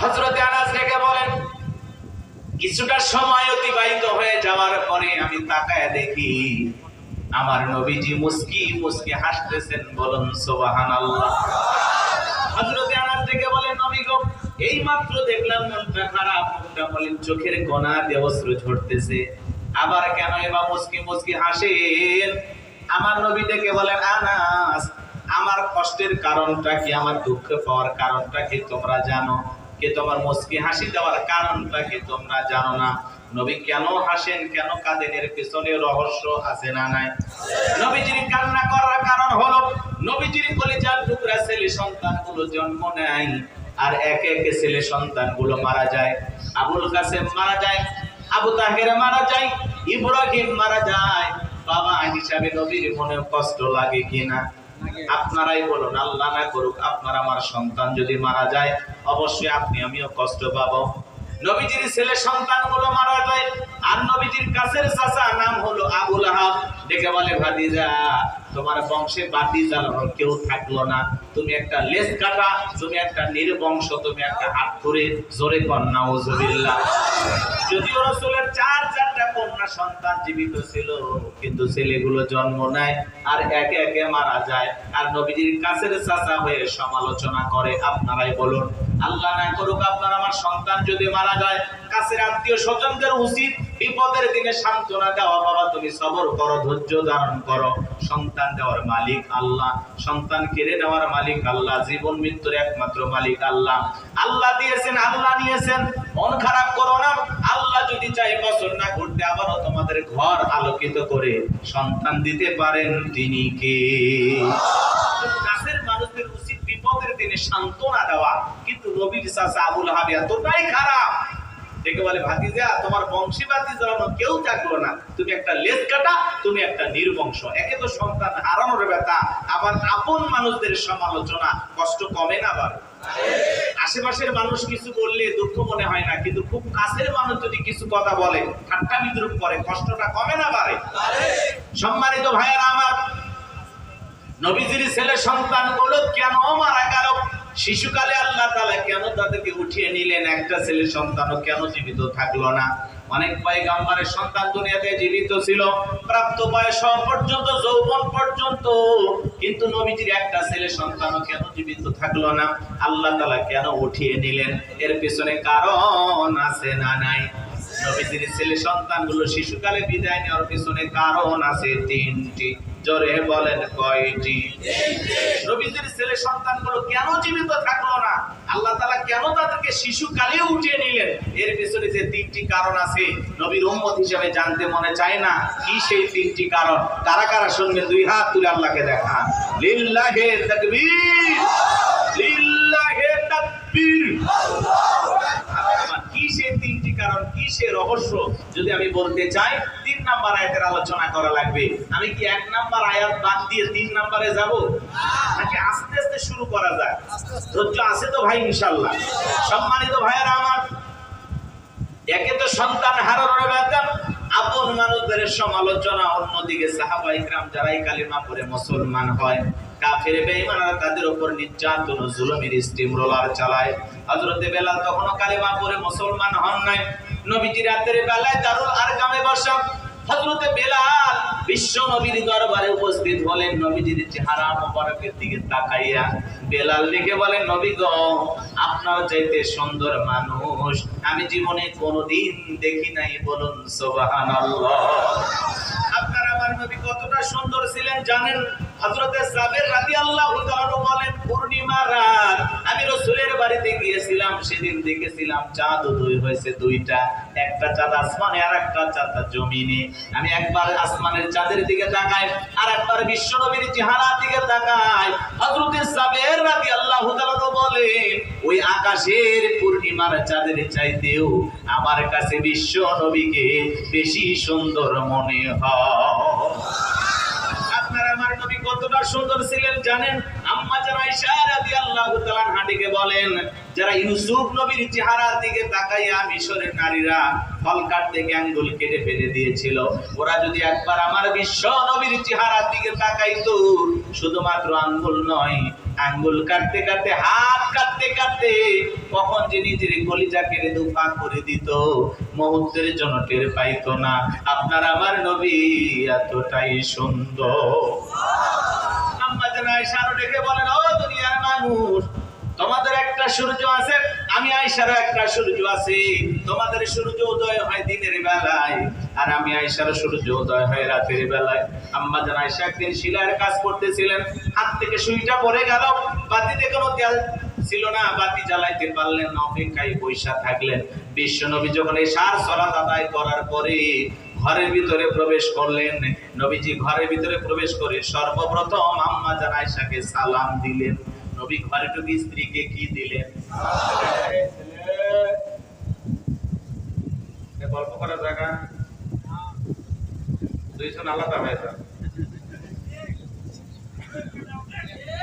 হজরতে আনাস ডেকে বলেন, কিছুটা সময় অতিবাহিত হয়ে যাওয়ার পরে আমি তাকায় দেখি আমার নবীজি মুস্কি মুস্কি হাসতেছেন বলুন সোবাহান আল্লাহ হজরতে আনাস ডেকে বলেন, নবী গো এই মাত্র দেখলাম মনটা খারাপ, মনটা বলেন চোখের কোনা দিয়ে ঝরতেছে। আবার কেন এবার মুস্কি মুস্কি হাসেন? আমার নবী ডেকে বলেন, আনাস, আমার কষ্টের কারণটা কি? আমার দুঃখ পাওয়ার কারণটা কি? তোমরা জানো? কে তোমার মুস্কি হাসি দেওয়ার কারণটা কি তোমরা জানো না? নবী কেন হাসেন, কেন কাঁদেন? এর পেছনে রহস্য আছে না নাই? নবীজির কান্না করার কারণ হলো, নবীজির কলিজার টুকরা ছেলে সন্তানগুলো জন্ম নেয় আর একে একে ছেলে সন্তানগুলো মারা যায়। আবুল কাসেম মারা যায়, আবু তাহের মারা যায়, ইব্রাহিম মারা যায়। বাবা হিসাবে নবীর মনে কষ্ট লাগে কিনা আপনারাই বলুন, আল্লাহ না করুক আপনার আমার সন্তান যদি মারা যায়, অবশ্যই আপনি, আমিও কষ্ট পাবো। নবীজির ছেলে সন্তানগুলো মারা যায় আর নবীজির কাছের চাচা নাম হলো আবুল আহাব। ডেকে বলে, ভাতিজা, তোমার বংশে বাতি জ্বালানোর কেউ থাকল না। তুমি একটা লেজ কাটা, তুমি একটা নির্বংশ, তুমি একটা হাত ধরে জোরে কন্যা ওজবিল্লাহ যদিও রসুলের চার চারটা সন্তান জীবিত ছিল, কিন্তু ছেলেগুলো জন্ম নেয় আর একে একে মারা যায়। আর নবীজির কাছের চাচা হয়ে সমালোচনা করে, আপনারাই বলুন, আল্লাহ না করুক আপনার আমার সন্তান যদি মারা যায়, কাছের আত্মীয় স্বজনদের উচিত বিপদের দিনে সান্ত্বনা দেওয়া, বাবা, তুমি সবর করো, ধৈর্য ধারণ করো। সন্তান দেওয়ার মালিক আল্লাহ। সন্তান কেড়ে নেওয়ার মালিক আল্লাহ। জীবন মৃত্যুর একমাত্র মালিক আল্লাহ। আল্লাহ দিয়েছেন, আল্লাহ নিয়েছেন। মন খারাপ করো না। আল্লাহ যদি চাই বছর না ঘুরতে, আবারও তোমাদের ঘর আলোকিত করে সন্তান দিতে পারেন তিনি কে? কাছের মানুষদের উচিত বিপদের দিনে সান্ত্বনা দেওয়া। কিন্তু নবীর চাচা আবুল হাবি এতটাই খারাপ দেখে বলে, ভাতিজা, তোমার বংশী জ্বালানো কেউ থাকল না। তুমি একটা লেজ কাটা, তুমি একটা নির্বংশ। একে তো সন্তান হারানোর ব্যথা, আবার আপন মানুষদের সমালোচনা কষ্ট কমে না আবার? আশেপাশের মানুষ কিছু বললে দুঃখ মনে হয় না, কিন্তু খুব কাছের মানুষ যদি কিছু কথা বলে, ঠাট্টা বিদ্রুপ করে, কষ্টটা কমে না বাড়ে সম্মানিত ভাইয়েরা আমার, নবীজির ছেলে সন্তানগুলো কেন মারা গেল? শিশুকালে আল্লাহ তালা কেন তাদেরকে উঠিয়ে নিলেন? একটা ছেলে সন্তানও কেন জীবিত থাকল না? অনেক পয়গাম্বারের সন্তান দুনিয়াতে জীবিত ছিল, প্রাপ্ত বয়স পর্যন্ত, যৌবন পর্যন্ত। কিন্তু নবীজির একটা ছেলে সন্তানও কেন জীবিত থাকল না? আল্লাহ তালা কেন উঠিয়ে নিলেন? এর পেছনে কারণ আছে না নাই? নবীজির ছেলে সন্তানগুলো শিশুকালে বিদায় নেওয়ার পেছনে কারণ আছে তিনটি। জোরে বলেন কয়টি? নবীজির ছেলে সন্তানগুলো কেন জীবিত থাকল না? আল্লাহ তাআলা কেন তাদেরকে শিশুকালে উঠিয়ে নিলেন? এর পিছনে যে তিনটি কারণ আছে, নবীর উম্মত হিসেবে জানতে মনে চায় না কি সেই তিনটি কারণ। কারা কারা শুনবে দুই হাত তুলে আল্লাহকে দেখান। লিল্লাহে তাকবীর। লিল্লাহে তাকবীর। কি সেই তিনটি কারণ? কি সে রহস্য? যদি আমি বলতে চাই নাম্বার আয়াতের আলোচনা করা লাগবে। আমি কি এক নাম্বার আয়াত বাদ দিয়ে তিন নাম্বারে যাব? নাকি আস্তে আস্তে শুরু করা যায়? ধৈর্য আছে তো ভাই ইনশাল্লাহ সম্মানিত ভাইয়েরা আমার, একে তো সন্তান হারানোর ব্যাপার, আপন মানুষদের সমালোচনা, অন্যদিকে সাহাবা ইকরাম যারাই কালিমা পড়ে মুসলমান হয়, কাফের বেঈমানরা তাদের উপর নির্যাতন ও জুলুমের স্টিম রোলার চালায়। হযরতে বেলাল তখনও কালিমা পড়ে মুসলমান হন নাই। নবীজি রাতের বেলায় দারুল আরকামে বসা হযরতে বেলাল বিশ্ব নবীর দরবারে উপস্থিত নবীজির চেহারা মোবারকের দিকে তাকাইয়া বেলাল বলেন, নবী গো, আপনার চাইতে সুন্দর মানুষ আমি জীবনে কোনোদিন দেখি নাই বলুন, সুবহানাল্লাহ। আপনার আমার নবী কতটা সুন্দর ছিলেন জানেন? হযরতে সাবের রাদিয়াল্লাহু তাআলা বলেন, পূর্ণিমা রাত। আমি রাসূলের বাড়িতে গিয়েছিলাম, সেদিন দেখেছিলাম চাঁদ উদয় হয়েছে দুইটা। একটা চাঁদ আসমানে আর একটা চাঁদ জমিনে। আমি একবার আসমানের চাঁদের দিকে তাকাই আর একবার বিশ্ব নবীর চেহারার দিকে তাকাই। হযরতে সাবের রাদিয়াল্লাহু তাআলা বলেন, ওই আকাশের পূর্ণিমার চাঁদের চাইতেও আমার কাছে বিশ্ব নবীকে বেশি সুন্দর মনে হয়। কতটা সুন্দর ছিলেন জানেন? আম্মা যারা আয়েশা রাদিয়াল্লাহু তাআলা হাঁটিকে বলেন, যারা ইউসুফ নবীর চেহারার দিকে তাকাইয়া মিশরের নারীরা ফল কাটতে আঙ্গুল কেটে ফেলে দিয়েছিল, ওরা যদি একবার আমার বিশ্ব নবীর চেহারার দিকে তাকাইতো, শুধুমাত্র আঙ্গুল নয়, আঙ্গুল কাটতে কাটতে, হাত কাটতে কাটতে কখন যে নিজের কলিজা কেড়ে দুফা করে দিত, মুহূর্তের জন্য টের পাইতো না। আপনার আমার নবী এতটাই সুন্দর। আরও ডেকে বলেন, ও দুনিয়ার মানুষ, তোমাদের একটা সূর্য আছে, আমি আয়েশারও একটা সূর্য আছে। তোমাদের সূর্য উদয় হয় দিনের বেলায়, আর আমি আয়েশারও সূর্য উদয় হয় রাতের বেলায়। আম্মা জান আয়েশা একদিন শিলার কাজ করতেছিলেন, হাত থেকে সুইটা পড়ে গেল, বাতিতে কোনো তেল ছিল না, বাতি জ্বালাইতে পারলেন না, অপেক্ষায় পয়সা থাকলেন। বিশ্ব নবী যখন এই সার সলাত আদায় করার পরে ঘরের ভিতরে প্রবেশ করলেন। নবীজি ঘরের ভিতরে প্রবেশ করে সর্বপ্রথম আম্মা জান আয়েশাকে সালাম দিলেন। নবী ঘরে ঢুকে স্ত্রীকে কি দিলেন? গল্প করার জায়গা? দুইজন আলাদা হয়ে যান।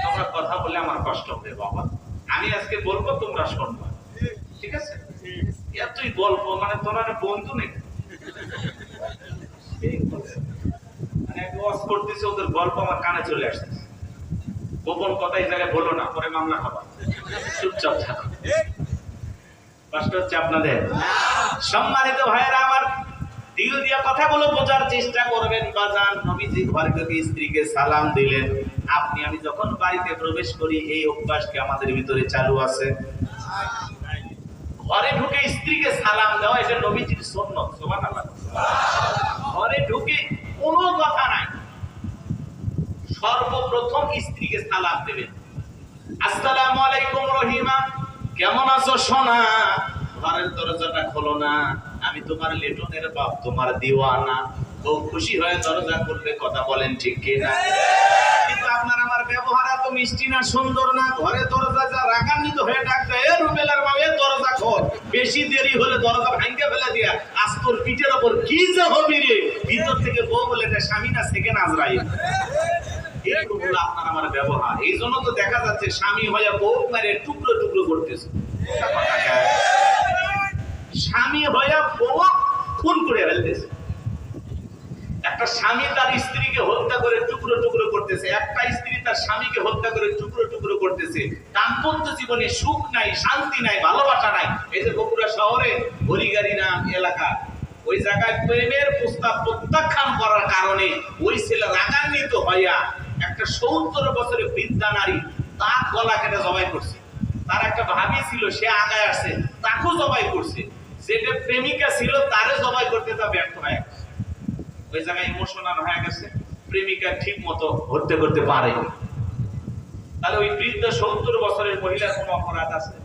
তোমরা কথা বললে আমার কষ্ট হবে বাবা। আমি আজকে বলব তোমরা শুনবা। ঠিক আছে? এতই গল্প মানে তোমরা বন্ধু নেই। মানে ওদের গল্প আমার কানে চলে আসতেছে। গোপন কথা এই জায়গায় বলো না, পরে মামলা খাবা চুপচাপ কষ্ট হচ্ছে আপনাদের, সম্মানিত ভাইয়েরা, আমার দিল কথাগুলো বোঝার চেষ্টা করবেন। নবীজি স্ত্রীকে সালাম দিলেন। আপনি, আমি যখন বাড়িতে প্রবেশ করি, এই অভ্যাসকে আমাদের ভিতরে চালু আছে? ঘরে ঢুকে স্ত্রীকে সালাম দেওয়া, এটা নবীজির সুন্নত, সুবহানাল্লাহ। ঘরে ঢুকে কোনো কথা নাই। সর্বপ্রথম স্ত্রীকে সালাম দেবেন। আসসালামু আলাইকুম রহিমা, কেমন আছো সোনা? ঘরের দরজাটা খোলো না, আমি তোমার লেটনের বাপ, তোমার দিওয়ানা। খুব খুশি হয়ে দরজা খুলবে কথা বলেন ঠিক কিনা? কিন্তু আপনার আমার ব্যবহার এত মিষ্টি না, সুন্দর না, ঘরে দরজা যা রাগান্বিত হয়ে ডাকতে এ রুবেলার মা, এ দরজা খোল। বেশি দেরি হলে দরজা ভাঙ্গে ফেলে দিয়া আস্তর পিঠের ওপর কি যে হবি রে। ভিতর থেকে বউ বলে এটা স্বামী না সেকেন্ড হলো আপনার আমার ব্যবহার। এই জন্য তো দেখা যাচ্ছে স্বামী বউ মারে টুকরো টুকরো করতেছে। স্বামী বউ খুন করে ফেলতেছে। একটা স্বামী তার স্ত্রীকে হত্যা করে টুকরো টুকরো করতেছে, একটা স্ত্রী তার স্বামীকে হত্যা করে টুকরো টুকরো করতেছে। দাম্পত্য জীবনে সুখ নাই, শান্তি নাই, ভালোবাসা নাই। এই যে বগুড়া শহরে হরিগাড়ি নাম এলাকা ওই জায়গায় প্রেমের প্রস্তাব প্রত্যাখ্যান করার কারণে ওই ছেলে রাগান্বিত হইয়া একটা সত্তর বছরের বৃদ্ধা নারী তার গলা কেটে জবাই করছে তার একটা ভাবি ছিল, সে আগায় আসে তাকেও জবাই করছে যেটা প্রেমিকা ছিল, তারে জবাই করতে তা ব্যর্থ হয়ে গেছে। ওই জায়গায় ইমোশনাল হয়ে গেছে, প্রেমিকা ঠিক মতো হত্যা করতে পারে তাহলে ওই বৃদ্ধ সত্তর বছরের মহিলার কোনো অপরাধ আছে?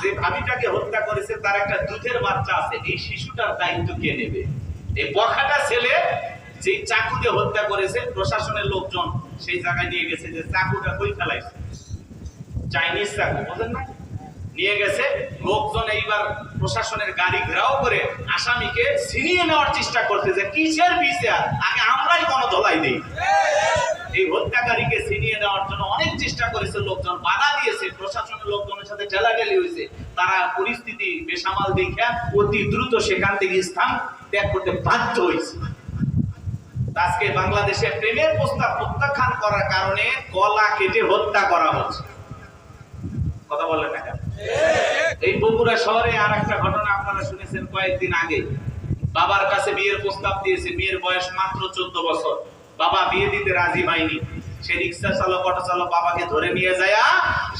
যে ভাবিটাকে হত্যা করেছে, তার একটা দুধের বাচ্চা আছে। এই শিশুটার দায়িত্ব কে নেবে? এই বখাটা ছেলে যে চাকু হত্যা করেছে, প্রশাসনের লোকজন সেই জায়গায় নিয়ে গেছে যে চাকুটা কই ফেলাইছে? চাইনিজ চাকু, বোঝেন না নিয়ে গেছে, লোকজন এইবার প্রশাসনের গাড়ি ঘেরাও করে আসামিকে ছিনিয়ে নেওয়ার চেষ্টা করতে যে কিসের বিচার? আগে আমরাই কোনো ধলাই দিই। এই হত্যাকারীকে ছিনিয়ে নেওয়ার জন্য অনেক চেষ্টা করেছে লোকজন, বাধা দিয়েছে, প্রশাসনের লোকজনের সাথে ঠেলাঠেলি হয়েছে। তারা পরিস্থিতি বেসামাল দেখা অতি দ্রুত সেখান থেকে স্থান ত্যাগ করতে বাধ্য হয়েছে। আজকে বাংলাদেশে প্রেমের প্রস্তাব প্রত্যাখ্যান করার কারণে গলা কেটে হত্যা করা হচ্ছে। কথা বললেন না এই বগুড়া শহরে আর একটা ঘটনা আপনারা শুনেছেন কয়েকদিন আগে। বাবার কাছে বিয়ের প্রস্তাব দিয়েছে বিয়ের বয়স মাত্র চোদ্দ বছর। বাবা বিয়ে দিতে রাজি হয়নি। সে রিক্সা চালক অটো চালক বাবাকে ধরে নিয়ে যায়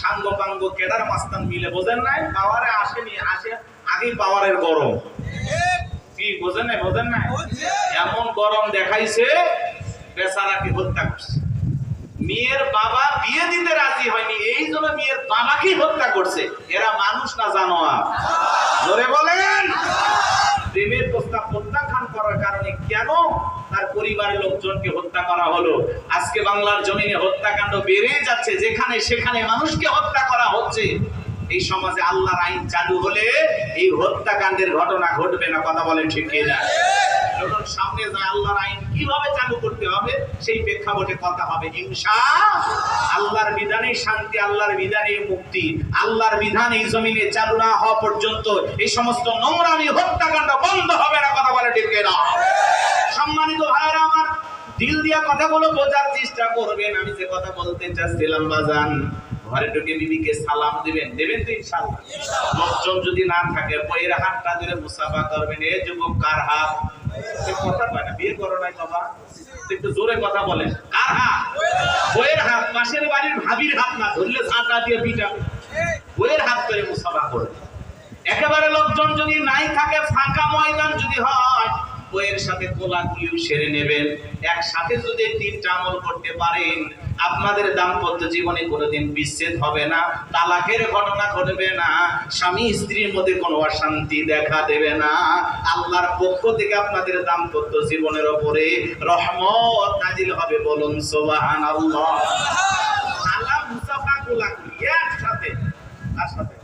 সাঙ্গ পাঙ্গ কেদার মাস্তান মিলে, বোঝেন নাই? পাওয়ারে আসেনি, আসে আগেই পাওয়ারের গরম। কি, বোঝেন নাই বোঝেন নাই? এমন গরম দেখাইছে, বেচারাকে হত্যা করছে। মেয়ের বাবা বিয়ে দিতে রাজি হয়নি, এই জন্য মেয়ের বাবাকেই হত্যা করছে। এরা মানুষ না জানোয়ার? জোরে বলেন? প্রেমের প্রস্তাব প্রত্যাখ্যান করার কারণে কেন তার পরিবারের লোকজনকে হত্যা করা হলো। আজকে বাংলার জমিনে হত্যাকাণ্ড বেড়ে যাচ্ছে, যেখানে সেখানে মানুষকে হত্যা করা হচ্ছে। এই সমাজে আল্লাহর আইন চালু হলে এই হত্যাকাণ্ডের ঘটনা ঘটবে না, কথা বলেন ঠিক কিনা? যখন সামনে যায় আল্লাহর আইন কীভাবে চালু করতে হবে, সেই প্রেক্ষাপটে কথা হবে। হিংসা আল্লাহর বিধানে শান্তি, আল্লাহর বিধানে মুক্তি। আল্লাহর বিধান এই জমিনে চালু না হওয়া পর্যন্ত এই সমস্ত নোংরামি, হত্যাকাণ্ড বন্ধ হবে না, কথা বলে ঠিক না সম্মানিত ভাইরা আমার দিল দিয়া কথাগুলো বোঝার চেষ্টা করবেন। আমি যে কথা বলতে চাচ্ছিলাম, বাজান, ঘরে ঢুকে বিবিকে সালাম দিবেন। দেবেন তো ইনশাআল্লাহ? লোকজন যদি না থাকে, বইয়ের হাতটা ধরে মুসাফা করবেন। এ যুবক কার হাত? কথা না বইয়ের হাত? পাশের বাড়ির হাত না, ধরলে দিয়ে বইয়ের হাত করে একেবারে লোকজন যদি নাই থাকে, ফাঁকা ময়দান যদি হয় বইয়ের সাথে কোলাকুলিও সেরে নেবেন। একসাথে যদি তিনটা আমল করতে পারেন, আপনাদের দাম্পত্য জীবনে কোনোদিন বিচ্ছেদ হবে না, তালাকের ঘটনা ঘটবে না, স্বামী স্ত্রীর মধ্যে কোনো অশান্তি দেখা দেবে না। আল্লাহর পক্ষ থেকে আপনাদের দাম্পত্য জীবনের ওপরে রহমত নাজিল হবে বলুন সোবাহান আল্লাহ আল্লাহ মুসাফা একসাথে, তার সাথে।